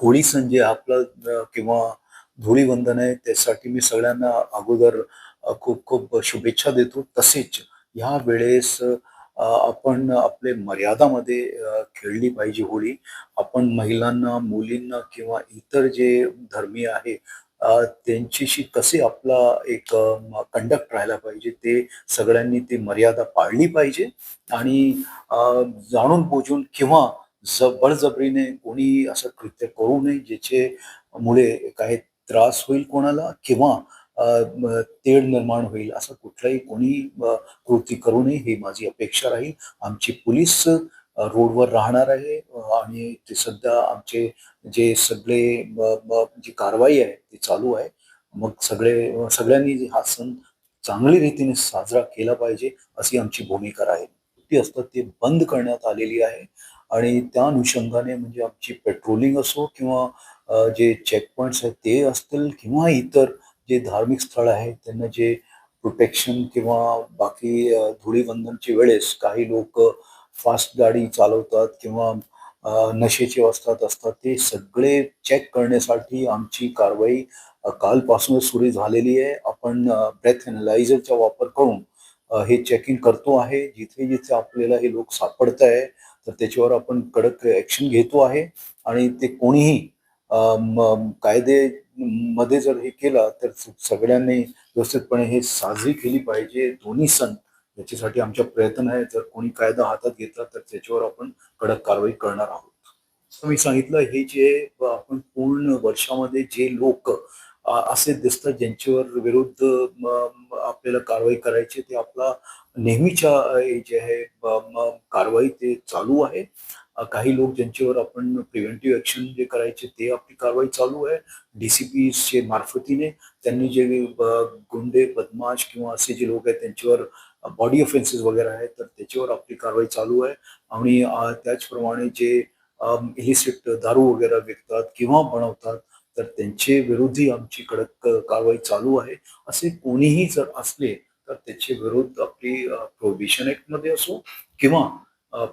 होळी सण जे आपलं किंवा धुळीवंदन आहे त्यासाठी मी सगळ्यांना अगोदर खूप खूप शुभेच्छा देतो. तसेच ह्या वेळेस आपण आपले मर्यादामध्ये खेळली पाहिजे होळी. आपण महिलांना मुलींना किंवा इतर जे धर्मीय आहे त्यांच्याशी कसे आपला एक कंडक्ट राहायला पाहिजे ते सगळ्यांनी ती मर्यादा पाळली पाहिजे. आणि जाणून बुजून किंवा जबरजबरीने बळजबरीने कोणी असं कृत्य करू नये ज्याचे मुळे काही त्रास होईल कोणाला किंवा तेढ निर्माण होईल असं कुठलाही कोणी कृती करू नये ही माझी अपेक्षा राहील. आमची पोलीस रोडवर राहणार आहे आणि ते सध्या आमचे जे सगळे जी कारवाई आहे ती चालू आहे. मग सगळे सगळ्यांनी हा सण चांगल्या रीतीने साजरा केला पाहिजे अशी आमची भूमिका राहील. ती असतात ती बंद करण्यात आलेली आहे आणि त्या अनुषंगाने म्हणजे आमची पेट्रोलिंग असो किंवा जे चेकपॉईंट्स आहेत ते असतील किंवा इतर जे धार्मिक स्थळ आहे त्यांना जे प्रोटेक्शन किंवा बाकी धुळीबंधनची धुळीवंदनच्या वेळेस काही लोक फास्ट गाडी चालवतात किंवा नशेचे नशेची अवस्थात असतात ते सगळे चेक करण्यासाठी आमची कारवाई कालपासूनच सुरू झालेली आहे. आपण ब्रेथ अनालायझरचा वापर करून हे चेकिंग करतो आहे. जिथे-जिथे आपल्याला हे लोक सापडताय तर त्याच्यावर आपण कडक ॲक्शन घेतो आहे आणि ते कोणीही कायदे मध्ये जर हे केला तर सगळ्यांनी व्यवस्थितपणे हे साजरी केली पाहिजे दोन्ही सण. याच्यासाठी आमचा प्रयत्न आहे. जर कोणी कायदा हातात घेतला तर त्याच्यावर आपण कडक कारवाई करणार आहोत. मी सांगितलं हे जे आपण पूर्ण वर्षामध्ये जे लोक असे दिसतात ज्यांच्यावर विरुद्ध आपल्याला कारवाई करायची ते आपला नेहमीच्या जे आहे कारवाई ते चालू आहे. काही लोक ज्यांच्यावर आपण प्रिव्हेंटिव्ह ॲक्शन जे करायचे ते आपली कारवाई चालू आहे. डी-सी-पीच्या मार्फतीने त्यांनी जे गुंडे, बदमाश किंवा असे जे लोक आहेत त्यांच्यावर बॉडी ऑफेन्सेस वगैरे आहेत तर त्याच्यावर आपली कारवाई चालू आहे आणि त्याचप्रमाणे जे इलिसिट दारू वगैरे विकतात किंवा बनवतात तर त्यांचे विरोधी आमची कडक कारवाई चालू आहे. असे कोणीही जर असले तर त्याचे विरोध आपली अ, प्रोहिबिशन ॲक्टमध्ये असो किंवा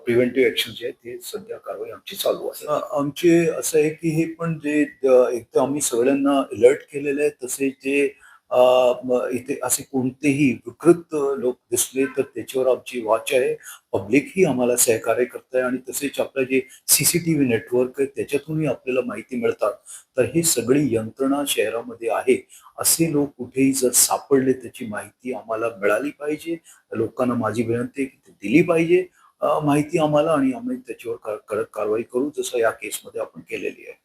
प्रिव्हेंटिव्ह ऍक्शन जे आहे ते सध्या कारवाई आमची चालू आहे. आमचे असं आहे की हे पण जे एकदा एक आम्ही सगळ्यांना अलर्ट केलेलं आहे तसेच जे इथे असे कोणतेही विकृत लोक दिसले तर त्याच्यावर आमची वॉच आहे. पब्लिकही आम्हाला सहकार्य करत आहे आणि तसेच आपलं जे सी-सी-टी-व्ही नेटवर्क आहे त्याच्यातूनही आपल्याला माहिती मिळतात. तर ही सगळी यंत्रणा शहरामध्ये आहे. असे लोक कुठेही जर सापडले त्याची माहिती आम्हाला मिळाली पाहिजे. लोकांना माझी विनंती आहे की ती दिली पाहिजे माहिती आम्हाला आणि आम्ही त्याच्यावर कडक कारवाई करू जसं या केसमध्ये आपण केलेली आहे.